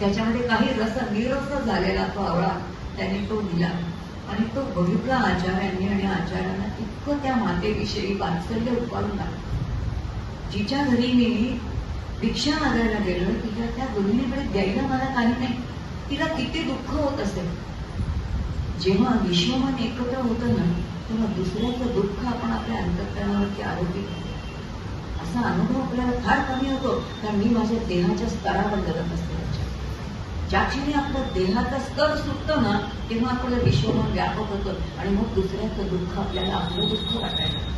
त्याच्यामध्ये काही रस निरस झालेला तो आवळा त्याने तो दिला. आणि तो बघितला आचार्यांनी आणि आचार्यांना इतकं त्या मातेविषयी वात्सल्य उत्पादन लागलं जिच्या घरी मी भिक्षा मागायला गेलो तिच्या त्या गृहिणीकडे द्यायला मला काही नाही. तिला किती दुःख होत असेल. जेव्हा विश्वमन एकत्र होतं ना तेव्हा दुसऱ्याचं दुःख आपण आपल्या अंतकरणावरती आरोपित असा अनुभव आपल्याला फार कमी होतो कारण मी माझ्या देहाच्या स्तरावर जगत असते ज्याच्याने आपलं देहाचा स्तर सुटतो ना तेव्हा आपलं विश्वमन व्यापक होतं आणि मग दुसऱ्याचं दुःख आपल्याला आपलं दुःख वाटायचं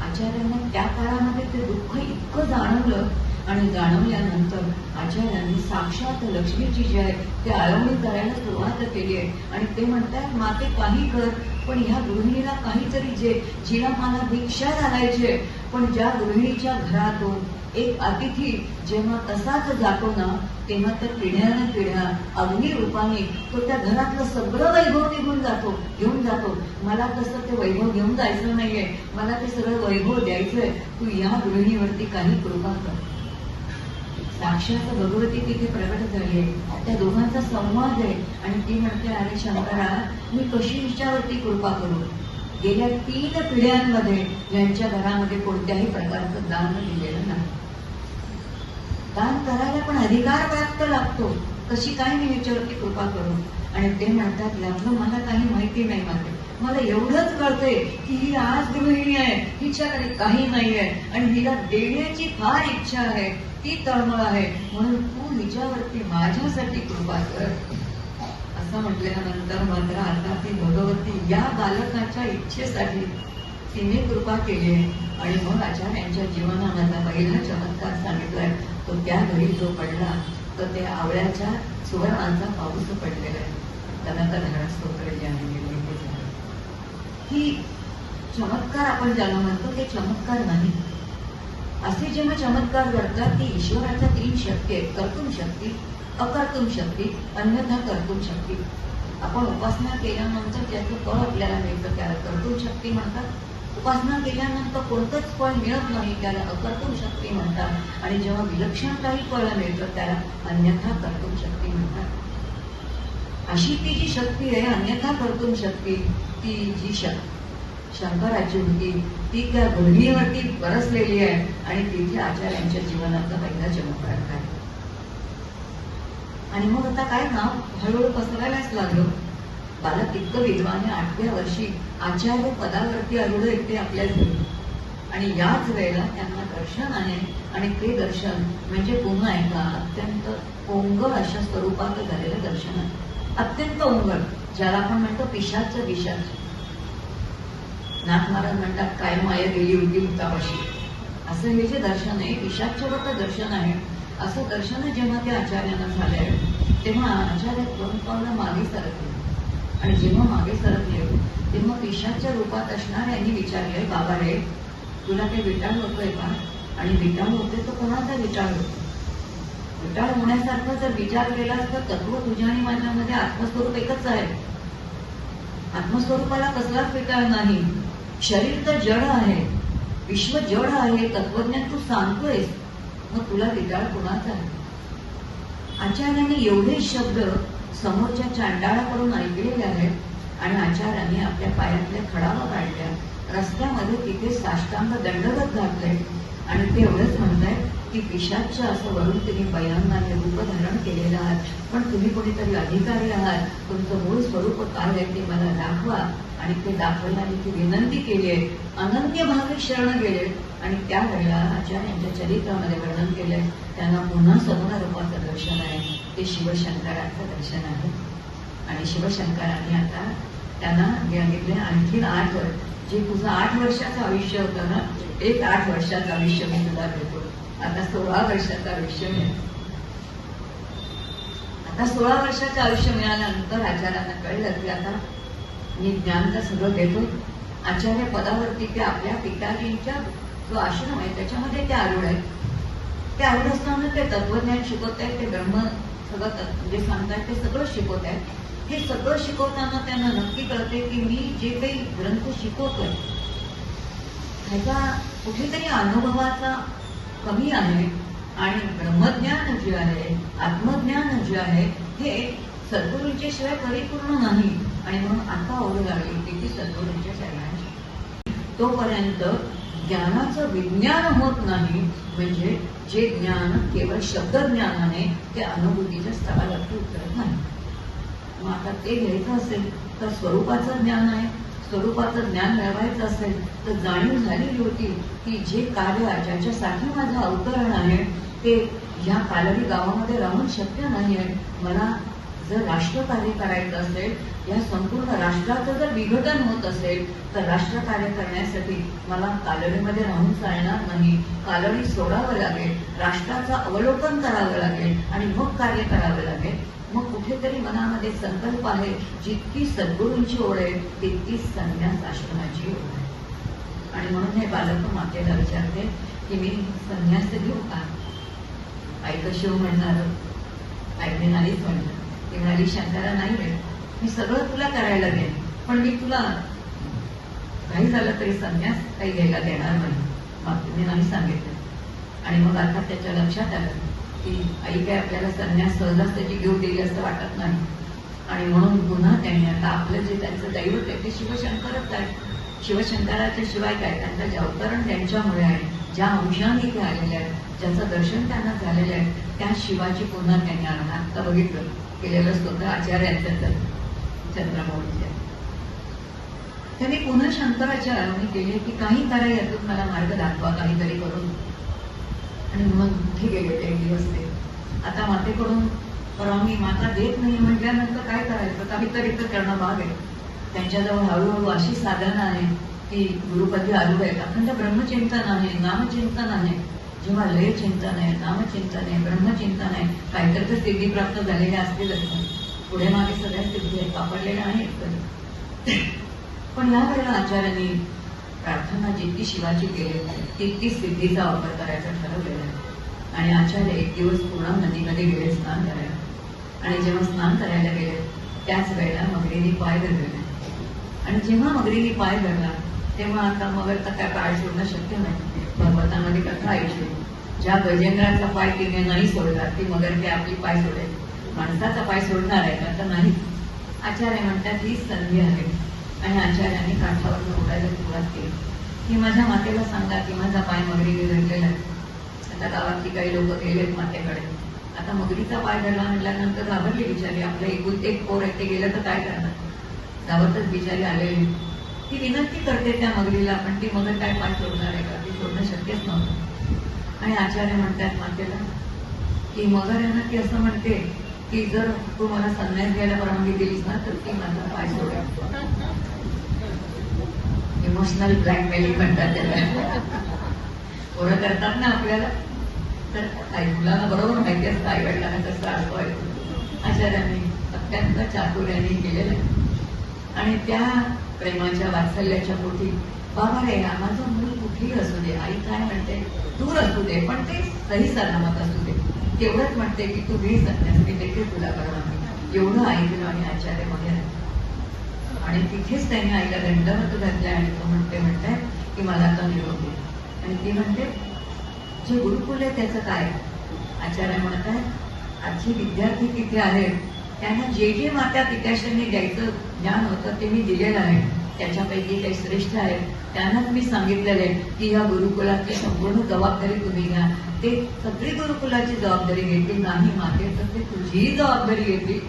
आचार्यांना त्या काळामध्ये ते दुःख इतकं जाणवलं आणि जाणवल्यानंतर आचार्यांनी साक्षात लक्ष्मीची जी आहे ते आळवणी करायला सुरुवात केली आहे. आणि ते म्हणतात माते काही कर पण ह्या गृहिणीला काहीतरी जे जिला मला दीक्षा घालायचे पण ज्या गृहिणीच्या घरातून एक अतिथी जेव्हा तसाच जातो ना तेव्हा त्या पिढ्यानं पिढ्या अग्नी रूपाने तो त्या घरातलं सगळं वैभव निघून जातो घेऊन जातो. मला तसं ते वैभव घेऊन जायचं नाहीये. मला ते सगळं वैभव द्यायचंय. तू या गृहिणीवरती काही कृपा कर. साक्षात भगवती तिथे प्रकट झाली आहे. त्या दोघांचा संवाद आहे. आणि ती म्हणते अरे शंकरा मी कशी हिच्यावरती कृपा करू? गेल्या तीन पिढ्यांमध्ये यांच्या घरामध्ये कोणत्याही प्रकारचं दान दिलेलं नाही. दान करायला पण अधिकार प्राप्त लागतो कशी काय मी हिच्यावरती कृपा करू? आणि ते म्हणतात यातलं मला काही माहिती नाही मागे मला एवढंच कळतंय की ही आज गृहिणी आहे हिच्याकडे काही नाही आहे. आणि हिला देण्याची फार इच्छा आहे. ती तळमळ आहे. म्हणून तू हिच्यावरती माझ्यासाठी कृपा कर. असं म्हटल्यानंतर मात्र आता ती भगवती या बालकाच्या इच्छेसाठी तिने कृपा केली आहे. आणि मग आचार्यांच्या जीवनामधला पहिला चमत्कार सांगितलाय. तो त्या घरी जो पडला तर ते आवळ्याच्या सुवर्णांचा पाऊस पडलेला आहे. त्यांना स्तोत्र ही चमत्कार आपण ज्याला म्हणतो ते चमत्कार नाही. असे जेव्हा चमत्कार घडतात ते ईश्वराच्या तीन शक्ती आहेत. कर्तुम शक्ती अकर्तुम शक्ती अन्यथा कर्तुम शक्ती. आपण उपासना केल्यानंतर त्याचं फळ आपल्याला मिळतं. त्याला कर्तुम शक्ती म्हणतात. उपासना केल्यानंतर कोणतंच फळ मिळत नाही त्याला अकर्तुम शक्ती म्हणतात. आणि जेव्हा विलक्षण काही फळ मिळतं त्याला अन्यथा कर्तुम शक्ती म्हणतात. अशी ती जी शक्ती आहे अन्यथा कर्तुम शक्ती ती जी शक्ती शंकराची होती ती त्या गृहिणीवरती बरसलेली आहे आणि तिथे आचार्यांच्या जीवनाचा पहिला चमत्कार काय आणि मग आता काय नाव? हळूहळू पसरायलाच लागलो. बालक इतकं विद्वाने आठव्या वर्षी आचार्य पदावरती अरुढ एकटे आपल्या घरी आणि याच वेळेला त्यांना दर्शन आहे आणि ते दर्शन म्हणजे पुन्हा एका अत्यंत ओंगळ अशा स्वरूपात झालेलं दर्शन आहे. अत्यंत ओंगळ ज्याला आपण म्हणतो पिशाच पिशाच नाथ महाराज म्हणतात काय माया गेली होती भूतापाशी असं हे जे दर्शन आहे पिशाच दर्शन आहे असं दर्शन जेव्हा त्या आचार्यांना झालंय तेव्हा आचार्य दोन पावलं मागे सरकले. आणि जेव्हा मागे सरकले रूपात असणाऱ्यांनी यांनी विचारले बाबा रे तुला ते विटाळ होतोय का? आणि विटाळ होते तर कोणाचा विटाळ होतो? विटाळ होण्यासारखा जर विचार केला तर तत्व तुझ्या आणि माझ्यामध्ये आत्मस्वरूप एकच आहे. आत्मस्वरूपाला कसलाच विटाळ नाही. शरीर तर जड आहे. विश्व जड आहे. तत्वज्ञान तू सांगतोयस. मग तुला विटाळ कोणाचा आहे? आचार्याने एवढे शब्द समोरच्या चांडाळाकडून ऐकले आणि आचार्यांनी आपल्या पायातल्या खडावा काढल्या. रस्त्यामध्ये तिथे साष्टांग दंडगत घातले. आणि ते एवढंच म्हणताय की पिशाच्या असं वरून तुम्ही बयानाने रूप धारण केलेलं आहात. पण तुम्ही कोणीतरी अधिकारी आहात. तुमचं मूळ स्वरूप काय आहे ते मला दाखवा. आणि ते दाखवल्याने ती विनंती केली आहे. अनन्य भावे शरण गेले. आणि त्यावेळेला आचार्यांच्या चरित्रामध्ये वर्णन केलंय. त्यांना पुन्हा सगुण रूपाचं दर्शन आहे. ते शिवशंकराचं दर्शन आहे. आणि शिवशंकरांनी आता त्यांना सांगितले आणखीन आठ वर्ष जे तुझं आठ वर्षाचं आयुष्य होतं ना एक आठ वर्षाचं आयुष्य मी तुला देतो. आता सोळा वर्षाचं आयुष्य मिळेल. आता सोळा वर्षाचं आयुष्य मिळाल्यानंतर आचार्यांना कळलं की आता मी ज्ञान तर सगळं घेतो आचार्य पदावरती ते आपल्या पिताजींच्या जो आश्रम आहे त्याच्यामध्ये ते आरूढ आहेत. ते आरूढ असताना ते तत्वज्ञान शिकवत आहेत ते ब्रह्म सगळं जे म्हणजे सांगतात ते सगळं शिकवत आहेत. हे सगळं शिकवताना त्यांना नक्की कळते की मी जे काही ग्रंथ शिकवतोय ह्याचा कुठेतरी अनुभवाचा कमी आहे आणि ब्रह्मज्ञान जे आहे आत्मज्ञान जे आहे हे सद्गुरूंच्या शिवाय परिपूर्ण नाही. आणि म्हणून आता ओढ लागली की ती सद्गुरूंच्या चरणांची. तोपर्यंत ज्ञानाचं विज्ञान होत नाही म्हणजे जे ज्ञान केवळ शब्द ज्ञानाने ते अनुभूतीच्या स्तरावरती उतरत नाही. मग आता ते घ्यायचं असेल तर स्वरूपाचं ज्ञान आहे. स्वरूपाचं ज्ञान मिळवायचं असेल तर जाणीव झालेली होती की जे कार्य ज्याच्यासाठी माझं अवतरण आहे ते ह्या कालवी गावामध्ये राहून शक्य नाही आहे. मला जर राष्ट्रकार्य करायचं असेल या संपूर्ण राष्ट्राचं जर विघटन होत असेल तर राष्ट्रकार्य करण्यासाठी मला कालडीमध्ये राहून चालणार नाही. कालडी सोडावं लागेल राष्ट्राचं अवलोकन करावं लागेल आणि मग कार्य करावं लागेल. मग कुठेतरी मनामध्ये संकल्प आहे जितकी सद्गुरूंची ओढ आहे तितकी संन्यास आश्रमाची ओढ आहे. आणि म्हणून हे बालक मातेला विचारते की मी संन्यास घेऊ का? ऐकशिव कशी हो म्हणणार नाहीच ती म्हणाली नाहीये नाही मी सगळं तुला करायला देईन. पण मी तुला काही झालं तरी संन्यास काही घ्यायला देणार नाही. मातेने नाही सांगितलं. आणि मग आता त्याच्या लक्षात आलं की आई काय आपल्याला संन्यास सहजाच त्याची घेऊन दिली असं वाटत नाही. आणि म्हणून पुन्हा त्यांनी आता आपलं जे त्यांचं दैवत आहे ते शिवशंकरच आहे. शिवशंकराच्या शिवाय काय? त्यांचं जे अवतरण त्यांच्यामुळे आहे ज्या अंशाने ते आलेल्या आहेत ज्याचं दर्शन त्यांना झालेलं आहे त्या शिवाची पुन्हा त्यांनी आणा बघितलं. केलेलं स्तोत्र आचार्यांचं तर चंद्रमौळीच्या त्यांनी पुन्हा शंकराच्या केले की काही करा यातून मला मार्ग दाखवा काहीतरी करून. आणि मग कुठे गेले ते एक दिवस ते. आता मातेकडून परवा मी माता देत नाही म्हटल्यानंतर काय करायचं? काहीतरी तर करणं भाग आहे. त्यांच्याजवळ हळूहळू अशी साधना आहे की गुरुपदी आलू आहेत अखंड ब्रह्मचिंतन आहे नामचिंतन आहे. जेव्हा लय चिंतन आहे नामचिंतन आहे ब्रह्मचिंतन आहे काहीतरी तर सिद्धी प्राप्त झालेल्या असतीलच. पुढे मागे सगळ्या सिद्धी आहेत वापरलेल्या आहेत पण. या वेळेला आचार्यांनी प्रार्थना जितकी शिवाची केली तितकी सिद्धीचा वापर करायचा ठरवलेला आहे. आणि आचार्य एक दिवस पूर्ण नदीमध्ये गेले स्नान करायला. आणि जेव्हा स्नान करायला गेले त्याच वेळेला मगरीने पाय धरलेला. आणि जेव्हा मगरीने पाय धरला तेव्हा आता मगरचा काय पाय सोडणं शक्य नाही. भागवतामध्ये कथा ऐकली ज्या गजेंद्राचा पाय तिने नाही सोडला ती मगर ते आपली पाय सोडेल. माणसाचा पाय सोडणार आहे का तर नाही. आचार्य म्हणतात हीच संधी आहे. आणि आचार्याने काठावर उडायला सुरुवात केली. की माझ्या मातेला सांगा की माझा पाय मगरीने धरलेला आहे. आता गावातली काही लोक गेलेत मातेकडे. आता मगरीचा पाय धरला म्हटल्यानंतर घाबरली बिचारी. आपलं एकूण एक पोर आहे ते गेलं तर काय करणार? गावातच बिचारी आलेली. ती विनंती करते त्या मगरीला पण ती मगर काय पाय सोडणार आहे का? ती सोडणं शक्यच नव्हतं. आणि आचार्य म्हणतात मातेला की मगर यांना ती असं म्हणते की जर तू मला संन्यास घ्यायला परवानगी दिलीस ना तर ती माझा पाय सोडेल इमोशनल ब्लॅकमेलिंग म्हणतात त्याला. पोरं करतात ना आपल्याला. तर आई मुलांना बरोबर माहिती असतं आई वडिलांना कसं आहे आचार्यानी अत्यंत चातुर्याने केलेलं आहे. आणि त्या प्रेमाच्या वात्सल्याच्या पोटी. बाबा रे माझं मूल कुठेही असू दे. आई काय म्हणते? दूर असू दे पण ते सही सलामत असू दे. तेवढंच म्हणते की तू घे संन्यास मी देखील तुला परवानगी एवढं ऐकलं आणि आचार्यमध्ये आणि तिथेच त्यांनी आईला दंडवत घातल्या आणि तो म्हणते म्हणताय की मला आता निरोप दे. आणि ती म्हणते जे गुरुकुल आहे त्याचं काय? आचार्य म्हणताय आजचे विद्यार्थी तिथे आहेत. त्यांना जे जे माता पित्याशांनी द्यायचं ज्ञान होतं ते मी दिलेलं आहे. त्याच्यापैकी काही श्रेष्ठ आहेत त्यांनाच मी सांगितलेलं आहे की या गुरुकुलाची संपूर्ण जबाबदारी तुम्ही घ्या. ते सगळी गुरुकुलाची जबाबदारी घेतील नाही माते तर ते तुझीही जबाबदारी घेतील.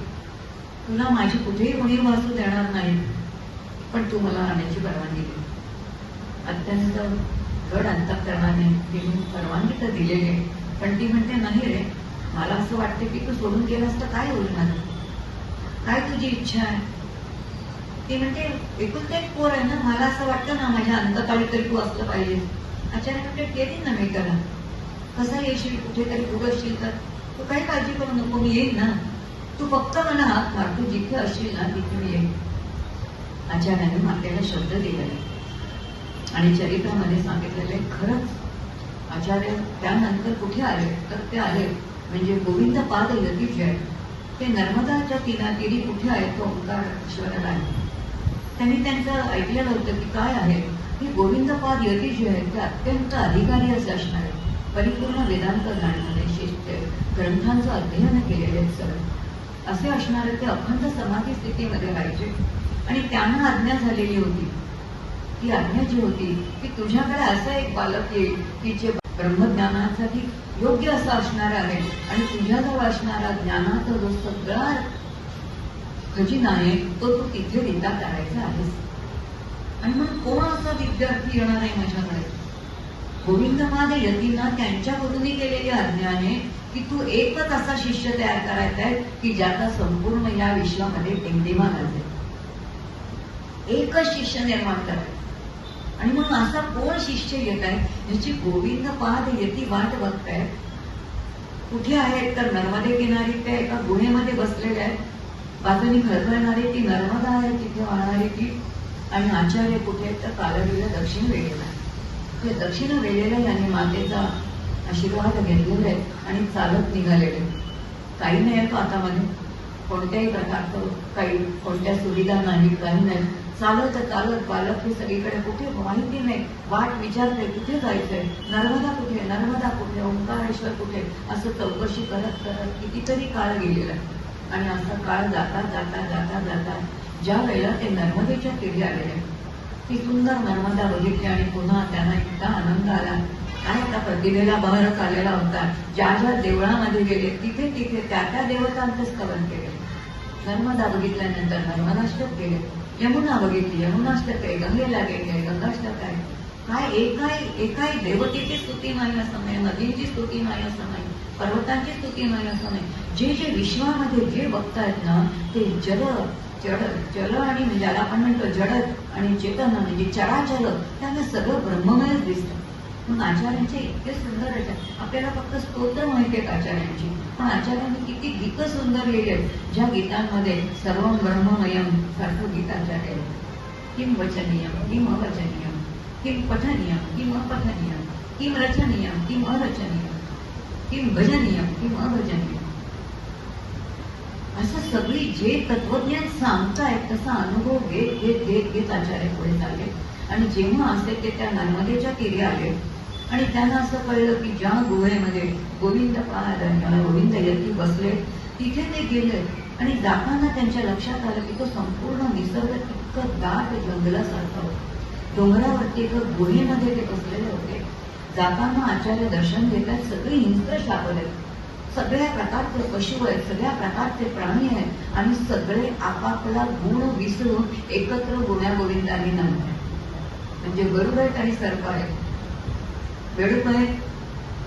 तुला माझी कुठेही उणीव वाचू देणार नाही. पण तू मला राहण्याची परवानगी दे. अत्यंत गड अंतकरणाने तिने परवानगी तर दिलेली आहे. पण ती म्हणते नाही रे मला असं वाटते की तू सोडून गेलास तर काय होईल माझं? काय तुझी इच्छा आहे? ते म्हणजे एकूण एक पोर आहे ना मला असं वाटतं ना माझ्या अंतकाळी तरी तू असलं पाहिजे. आचार्य म्हणजे केली ना मी त्याला. कसा येशील? कुठेतरी उगवशील तर? तू काही काळजी करू नको मी येईन ना. तू फक्त मला हात मार तू जिथे असशील ना तिथे मी येईन. आचार्याने मातेला शब्द दिलेला आणि चरित्रामध्ये सांगितलेले खरंच आचार्य त्यानंतर कुठे आले? तर ते आले म्हणजे गोविंद पाद यतीचे आहेत ते नर्मदाच्या तिना तिरी कुठे आहेत तो ओंकार ईश्वराला आहे. त्यांनी त्यांचं ऐकलेलं होतं की काय आहे. की गोविंदपाद योगी जे आहेत ते अत्यंत अधिकारी असे असणार आहेत. परिपूर्ण वेदांत जाणणारे शिष्य ग्रंथांचं अध्ययन केलेले सर असे असणारे ते अखंड समाधी स्थितीमध्ये राहायचे. आणि त्यांना आज्ञा झालेली होती. ती आज्ञा जी होती की तुझ्याकडे असा एक बालक येईल की जे ब्रह्मज्ञानासाठी योग्य असं असणार आहे आणि तुझ्याजवळ असणारा ज्ञानाचा जो सगळा खजिना आहे तो तू तिथे रिता करायचा आहेस. आणि मग कोण असा विद्यार्थी येणार आहे माझ्याकडे? गोविंदमाद यतींना त्यांच्याकडूनही केलेली आज्ञा आहे की तू एकच असा शिष्य तयार करायचा आहे की ज्याचा संपूर्ण या विश्वामध्ये टिमटिमा घालते एकच शिष्य निर्माण करायचं. आणि म्हणून असा कोण शिष्य येत आहे ज्याची गोविंद पाद येती वाट बघताय कुठे आहेत तर नर्मदे किनारी त्या एका गुन्हेमध्ये बसलेले आहेत? बाजूनी खळखळणारी ती नर्मदा आहे तिथे वाहणारी ती आणि आचार्य कुठे तर कालडीला दक्षिण वेळेला आहे. ते दक्षिण वेळेला याने मातेचा आशीर्वाद घेतलेला आहे आणि चालत निघालेले काही नाही आहे तो आता मध्ये कोणत्याही प्रकारचं काही कोणत्या सुविधा नाही काही नाही. चालत चालत बालक हे सगळीकडे कुठे? माहिती नाही. वाट विचारते कुठे जायचंय? नर्मदा कुठे? नर्मदा कुठे? ओंकारेश्वर कुठे? असं चौकशी करत करत कितीतरी काळ गेलेला आहे. आणि असं काळ जाता जाता जाता जाता ज्या वेळेला ते नर्मदेच्या तीरी आलेले ती सुंदर नर्मदा बघितली आणि पुन्हा त्यांना इतका आनंद आला. काय त्या प्रतिभेला बहरच आलेला होता. ज्या ज्या देवळामध्ये गेले तिथे तिथे त्या त्या देवतांचं स्तवन केले. नर्मदा बघितल्यानंतर नर्मदाष्टक केले यमुना बघितली यमुनाष्टक आहे गंगेला गेले गंगाष्टक आहे. काय एकाही एकाही देवतेची स्तुती नाही असं नाही नदींची स्तुती नाही असं नाही. पर्वतांची स्तुती म्हणत असं नाही जे जे विश्वामध्ये जे बघतायत ना ते जल जड जल आणि म्हणजे ज्याला आपण म्हणतो जडत आणि चेतन म्हणजे चराचर त्यांना सगळं ब्रह्ममयच दिसतं. म्हणून आचार्यांचे इतके सुंदर आहे आपल्याला फक्त स्तोत्र माहिती आहेत आचार्यांची. पण आचार्यांनी किती गीतं सुंदर लिहिली आहेत. ज्या गीतांमध्ये सर्व ब्रह्ममयम सारखं गीत आचार्य. किम वचनीयम किम अवचनीयम किम पठनीयम किम अपठनीयम किम रचनीयम किम अरचनीयम किम भजनीयम किम अभजनीयम असं सगळी जे तत्वज्ञान सांगतायत तसा अनुभव घेत घेत घेत घेत आचार्य पुढे चालले. आणि जेव्हा असे ते त्या नर्मदेच्या तीरी आले आणि त्यांना असं कळलं की ज्या गुहेमध्ये गोविंद पाहत गोविंद यती बसले तिथे ते गेले. आणि जाताना त्यांच्या लक्षात आलं की तो संपूर्ण निसर्ग इतकं दाट जंगलासारखा होता. डोंगरावरती एका गुहेमध्ये ते बसलेले होते. जाताना आचार्य दर्शन घेतात सगळे हिंस्र शापल आहेत. सगळ्या प्रकारचे पशु आहेत सगळ्या प्रकारचे प्राणी आहेत आणि सगळे आपापला गुण विसरून एकत्र गुण्यागोविंदाने गोविंदांनी म्हणजे गरुड आहेत आणि सर्प आहेत. बेडूक आहेत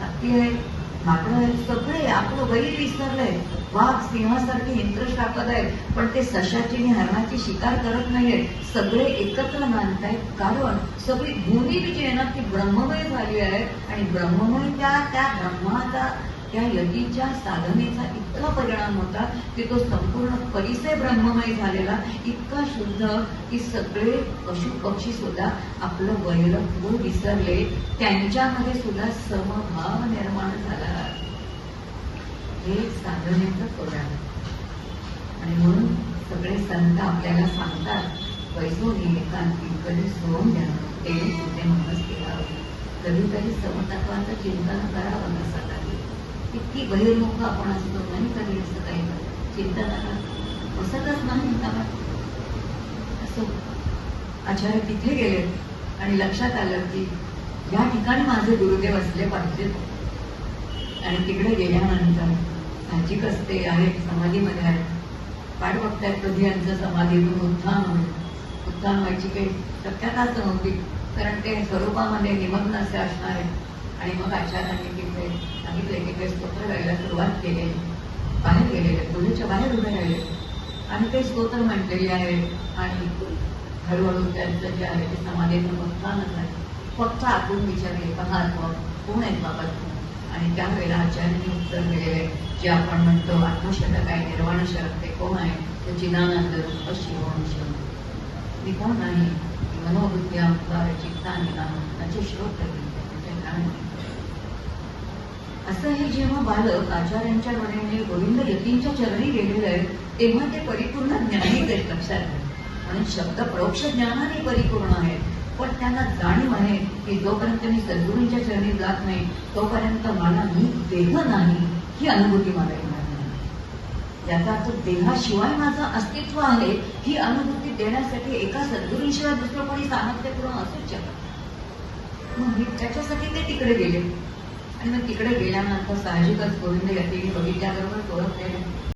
हत्ती आहेत माकडं सगळे आपलं बैल विसरलंय. वाघ सिंहासारखे इंद्रश्रापद आहेत पण ते सशाची आणि हरणाची शिकार करत नाहीयेत. सगळे एकत्र मानतायत कारण सगळी भूमी जी आहे ना ती ब्रह्ममय झाली आहे आणि ब्रह्ममय त्या त्या ब्रह्माचा त्या यतीच्या साधनेचा इतका परिणाम होता की तो संपूर्ण परिसर ब्रह्ममय झालेला इतका शुद्ध की सगळे पशु पक्षी सुद्धा आपलं वैरत्व विसरले. त्यांच्यामध्ये सुद्धा समभाव निर्माण झाला. हे साधनेचं परिणाम आणि म्हणून सगळे संत आपल्याला सांगतात वैसोनी एकांती कधी सोडून द्या. ते तुझे मनस केला कधीतरी समतत्वाचं चिंतन करावं नसतं इतकी बहिर्मुख आपण असतो नाही कधी असतं काही चिंता बसतच नाही त्याला असं आचार्य तिथे गेले आणि लक्षात आलं की या ठिकाणी माझे गुरुदेव असले पाहिजेत. आणि तिकडे गेल्यानंतर साहजिक असते आहेत समाधीमध्ये आहेत पाठ बघतायत कधी यांचं समाधीतून उत्थान होईल. उत्थान व्हायची काही शक्यताच नव्हती. कारण ते स्वरूपामध्ये निमग्न असे असणार. आहे आणि मग आचार्यांनी तिथे सांगितले की ते स्तोत्र गायला सुरुवात केली बाहेर गेलेले गुहेच्या बाहेर उभे राहिले आणि ते स्तोत्र म्हटलेले आहे आणि हळूहळू त्यांचं जे आहे ते समाधीचं उत्थानच आहे फक्त आपण विचारले पहा कोण आहेत बाबा तू आणि त्यावेळेला आचार्यांनी उत्तर दिलेले जे आपण म्हणतो आत्मशतक आहे? निर्वाण शरक ते कोण आहे ते चिदानंद रूप शिवंश मी कोण नाही मनोवृत्ती अंकार चित्ता निदान त्याचे श्रोत त्याचे ज्ञान असं हे जेव्हा बालक आचार्यांच्या डोळ्याने गोविंद यतींच्या चरणी गेलेलं आहे तेव्हा ते परिपूर्ण ज्ञानी ते लक्षात आहे आणि शब्द परोक्ष ज्ञानाने परिपूर्ण आहे पण त्यांना जाणीव आहे की जोपर्यंत मी सद्गुरूंच्या चरणी जात नाही तोपर्यंत मला मी देह नाही ही अनुभूती मला येणार नाही. याचा अर्थ देहाशिवाय माझं अस्तित्व आहे ही अनुभूती देण्यासाठी एका सद्गुरूंशिवाय दुसरं कोणी सामर्थ्यपूर्ण असूच शकत मग त्याच्यासाठी ते तिकडे गेले. आणि मग तिकडे गेल्यानंतर साहजिकच गोविंद यात्रेने बघितल्याबरोबर ओळखले